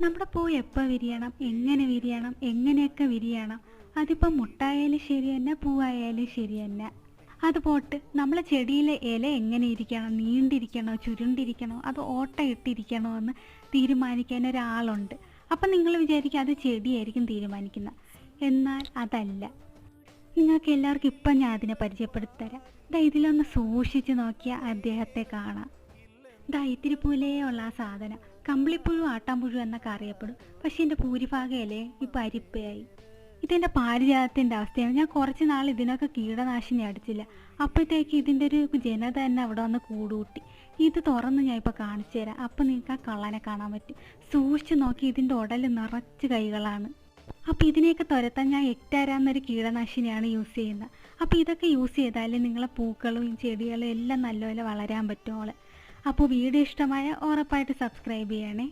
നമ്മുടെ പൂ എപ്പോൾ വിരിയണം? എങ്ങനെ വിരിയണം? എങ്ങനെയൊക്കെ വിരിയണം? അതിപ്പോൾ മുട്ടായാലും ശരി തന്നെ പൂവായാലും ശരി തന്നെ. അത് പോട്ട് നമ്മൾ ചെടിയിലെ ഇല എങ്ങനെ ഇരിക്കണം? നീണ്ടിരിക്കണോ? ചുരുണ്ടിരിക്കണോ? അത് ഓട്ട ഇട്ടിരിക്കണോ എന്ന് തീരുമാനിക്കാൻ ഒരാളുണ്ട്. അപ്പം നിങ്ങൾ വിചാരിക്കും അത് ചെടിയായിരിക്കും തീരുമാനിക്കുന്നത്. എന്നാൽ അതല്ല. നിങ്ങൾക്ക് എല്ലാവർക്കും ഇപ്പം ഞാൻ അതിനെ പരിചയപ്പെടുത്തരാം ഇതാ ഇതിലൊന്ന് സൂക്ഷിച്ച് നോക്കിയാൽ അദ്ദേഹത്തെ കാണാം. ദാ ഇത്തിരി പുലയുള്ള ആ സാധനം. കമ്പിളിപ്പുഴു ആട്ടാമ്പുഴു എന്നൊക്കെ അറിയപ്പെടും. പക്ഷെ എന്റെ ഭൂരിഭാഗം ഇലയെ ഇപ്പം അരിപ്പയായി ഇതെന്റെ പാരിജാതത്തിന്റെ അവസ്ഥയാണ്. ഞാൻ കുറച്ച് നാൾ ഇതിനൊക്കെ കീടനാശിനി അടിച്ചില്ല. അപ്പോഴത്തേക്ക് ഇതിന്റെ ഒരു ജനത തന്നെ അവിടെ വന്ന് കൂടുകൂട്ടി. ഇത് തുറന്ന് ഞാൻ ഇപ്പോൾ കാണിച്ചു തരാം. അപ്പം നിങ്ങൾക്ക് ആ കള്ളനെ കാണാൻ പറ്റും. സൂക്ഷിച്ച് നോക്കി ഇതിന്റെ ഉടൽ നിറച്ച് കൈകളാണ്. അപ്പോൾ ഇതിനെയൊക്കെ തുരത്താൻ ഞാൻ എക്ടാര കീടനാശിനിയാണ് യൂസ് ചെയ്യുന്നത്. അപ്പോൾ ഇതൊക്കെ യൂസ് ചെയ്താൽ നിങ്ങളെ പൂക്കളും ചെടികളും എല്ലാം നല്ലപോലെ വളരാൻ പറ്റുമോളെ അപ്പോൾ വീഡിയോ ഇഷ്ടമായ ഉറപ്പായിട്ട് സബ്സ്ക്രൈബ് ചെയ്യണേ.